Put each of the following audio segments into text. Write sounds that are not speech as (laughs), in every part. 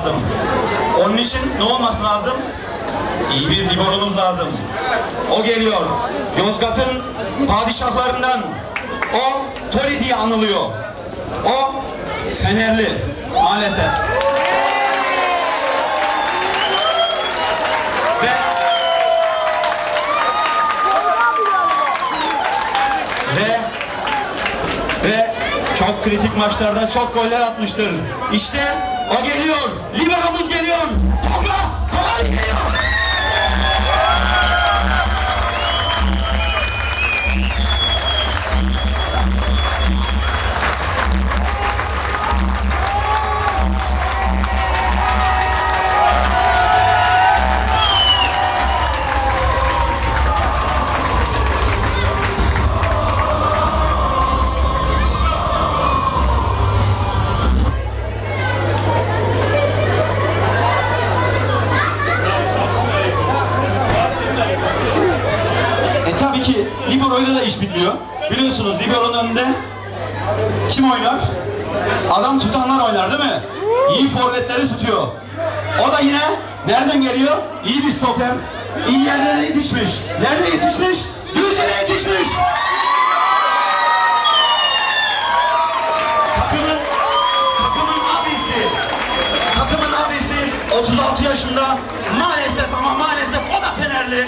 lazım. Onun için ne olması lazım? İyi bir liberonuz lazım. O geliyor. Yozgat'ın padişahlarından. O Tori diye anılıyor. O Fenerli maalesef. Ve ve ve çok kritik maçlarda çok goller atmıştır. İşte o geliyor. Liberomuz geliyor. Tolga Kolay geliyor. İş bitmiyor. Biliyorsunuz Libero'nun önünde kim oynar? Adam tutanlar oynar değil mi? İyi forvetleri tutuyor. O da yine nereden geliyor? İyi bir stoper. İyi yerlere yetişmiş. Nerede yetişmiş? Düz yere yetişmiş. Takımın, takımın abisi, takımın abisi 36 yaşında maalesef ama maalesef o da Fenerli.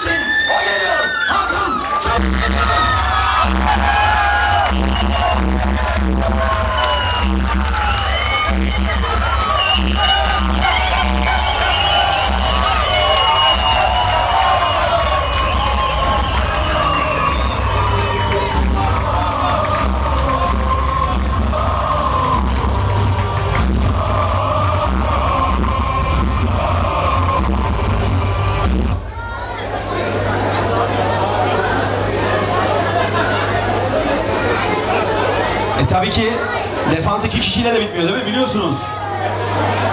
İçin o geliyor. Hakan çok seviyorum. Tabii ki defans iki kişiyle de bitmiyor değil mi? Biliyorsunuz.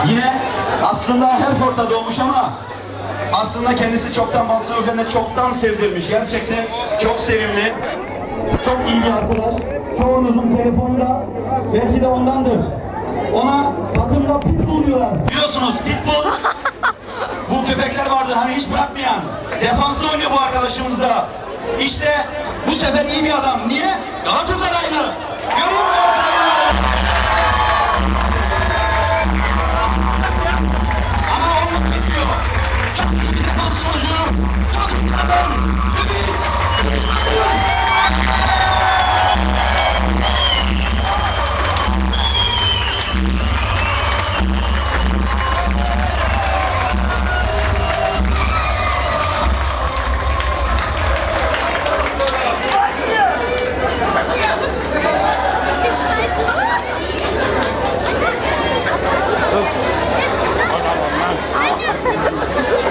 Yine aslında Herford'da doğmuş ama aslında kendisi çoktan Balsın üzerinde çoktan sevdirmiş. Gerçekten çok sevimli. Çok iyi bir arkadaş. Çoğunuzun telefonunda belki de ondandır. Ona takımda pitbull diyorlar. Biliyorsunuz pitbull bu köpekler vardır hani hiç bırakmayan. Defanslı oynuyor bu arkadaşımız da. İşte bu sefer iyi bir adam. Niye? Galatasaraylı.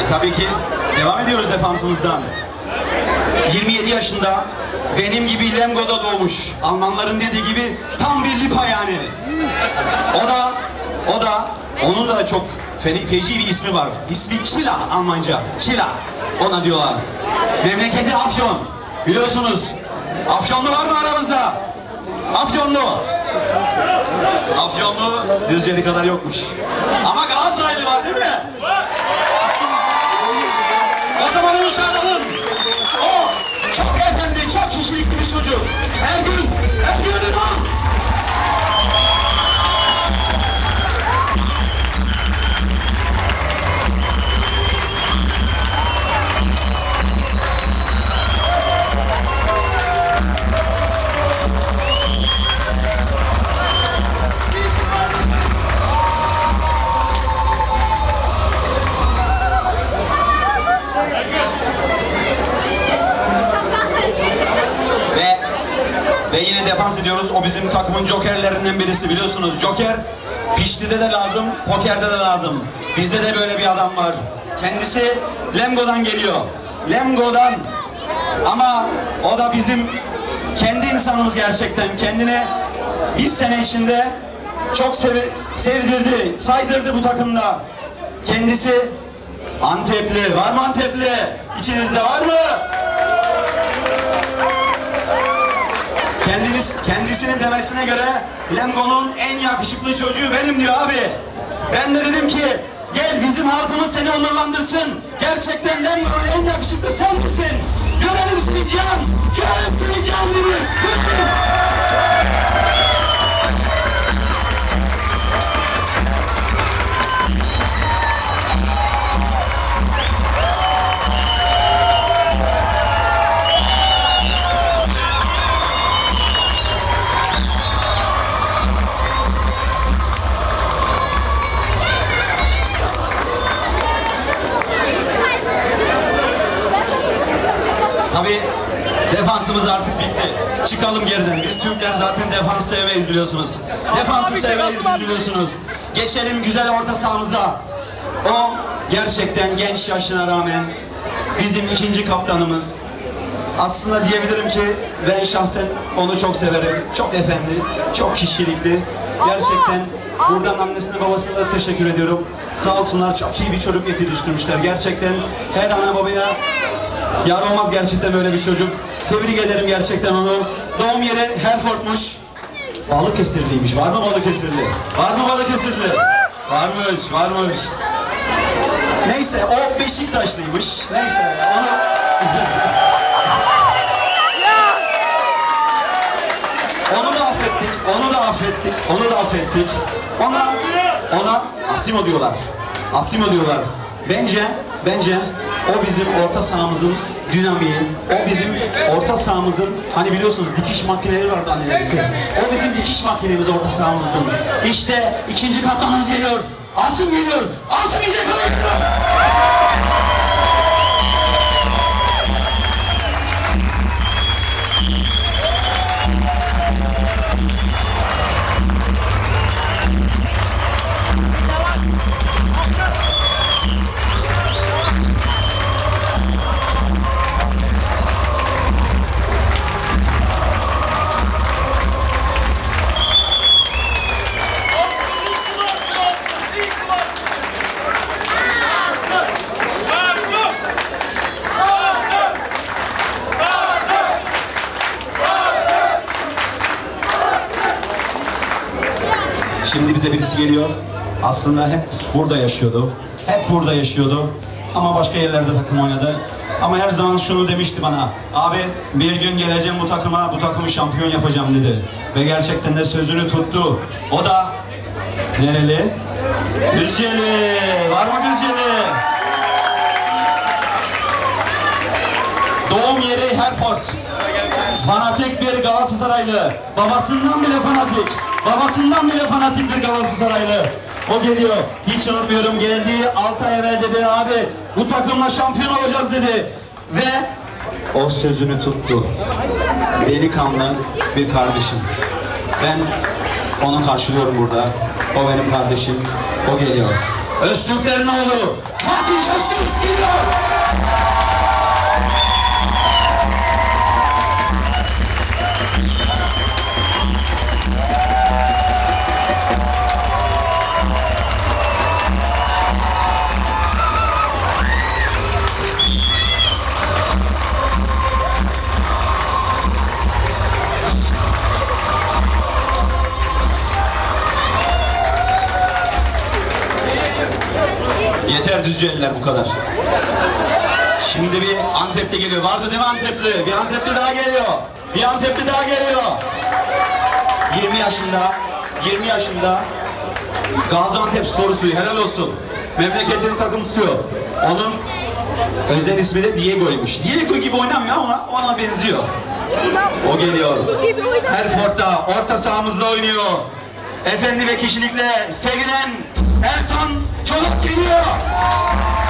Tabii ki devam ediyoruz defansımızdan. 27 yaşında benim gibi Lemgo'da doğmuş. Almanların dediği gibi tam bir lipa yani. O da o da onun da çok fe- feci bir ismi var. İsmi Kila Almanca. Kila. Ona diyorlar. Memleketi Afyon. Biliyorsunuz. Afyonlu var mı aramızda? Afyonlu. Afyonlu Düzceli kadar yokmuş. Ama Galatasaraylı var değil mi? Onu çağıralım. O çok efendi, çok kişilikli bir çocuk. Her gün, bizim takımın jokerlerinden birisi biliyorsunuz. Joker piştide de lazım, pokerde de lazım. Bizde de böyle bir adam var. Kendisi Lemgo'dan geliyor. Lemgo'dan. Ama o da bizim kendi insanımız gerçekten. Kendine bir sene içinde çok sevi sevdirdi, saydırdı bu takımda. Kendisi Antepli. Var mı Antepli? İçinizde var mı? Kendisinin demesine göre Lemgo'nun en yakışıklı çocuğu benim diyor abi. Ben de dedim ki gel bizim halkımız seni onurlandırsın. Gerçekten Lemgo'nun en yakışıklı sen misin? Görelim seni Cihan. Görelim seni Cihan Deniz. Tabii defansımız artık bitti. Çıkalım geriden. Biz Türkler zaten defans sevmeyiz biliyorsunuz. Defansı Abi, sevmeyiz biliyorsunuz. Geçelim güzel orta sahamıza. O gerçekten genç yaşına rağmen bizim ikinci kaptanımız. Aslında diyebilirim ki ben şahsen onu çok severim. Çok efendi, çok kişilikli. Gerçekten buradan annesine babasına da teşekkür ediyorum. Sağ olsunlar çok iyi bir çocuk yetiştirmişler. Gerçekten her ana babaya Yar olmaz gerçekten böyle bir çocuk. Tebrik ederim gerçekten onu. Doğum yeri Herford'muş. Balıkesirliymiş. Var mı Balıkesirli? Var mı Balıkesirli? Varmış, varmış. Neyse o Beşiktaşlıymış. Neyse onu... (laughs) onu da affettik, onu da affettik, onu da affettik. Ona, ona Asimo diyorlar. Asimo diyorlar. Bence, bence o bizim orta sahamızın dinamiği, o bizim orta sahamızın, hani biliyorsunuz dikiş makineleri vardı annenizde. O bizim dikiş makinemiz orta sahamızın. İşte ikinci kaptanımız geliyor. Asım geliyor. Asım ince Şimdi bize birisi geliyor. Aslında hep burada yaşıyordu. Hep burada yaşıyordu. Ama başka yerlerde takım oynadı. Ama her zaman şunu demişti bana. Abi bir gün geleceğim bu takıma, bu takımı şampiyon yapacağım dedi. Ve gerçekten de sözünü tuttu. O da nereli? Düzceli. Var mı Düzceli? Doğum yeri Herford. Fanatik bir Galatasaraylı. Babasından bile fanatik. Babasından bile fanatik bir Galatasaraylı. O geliyor. Hiç unutmuyorum geldiği 6 ay evvel dedi abi bu takımla şampiyon olacağız dedi. Ve o sözünü tuttu. Delikanlı bir kardeşim. Ben onu karşılıyorum burada. O benim kardeşim. O geliyor. Öztürklerin oğlu Fatih Öztürk geliyor. Düzceliler bu kadar. Şimdi bir Antepli geliyor. Vardı değil mi Antepli? Bir Antepli daha geliyor. Bir Antepli daha geliyor. 20 yaşında, 20 yaşında Gaziantep Spor. Helal olsun. Memleketin takım tutuyor. Onun özel ismi de Diego'ymuş. Diego gibi oynamıyor ama ona benziyor. O geliyor. Herford'da orta sahamızda oynuyor. Efendi ve kişilikle sevilen Çolak geliyor.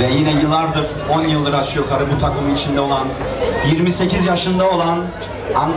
Ve yine yıllardır 10 yıldır aşağı yukarı bu takımın içinde olan 28 yaşında olan An-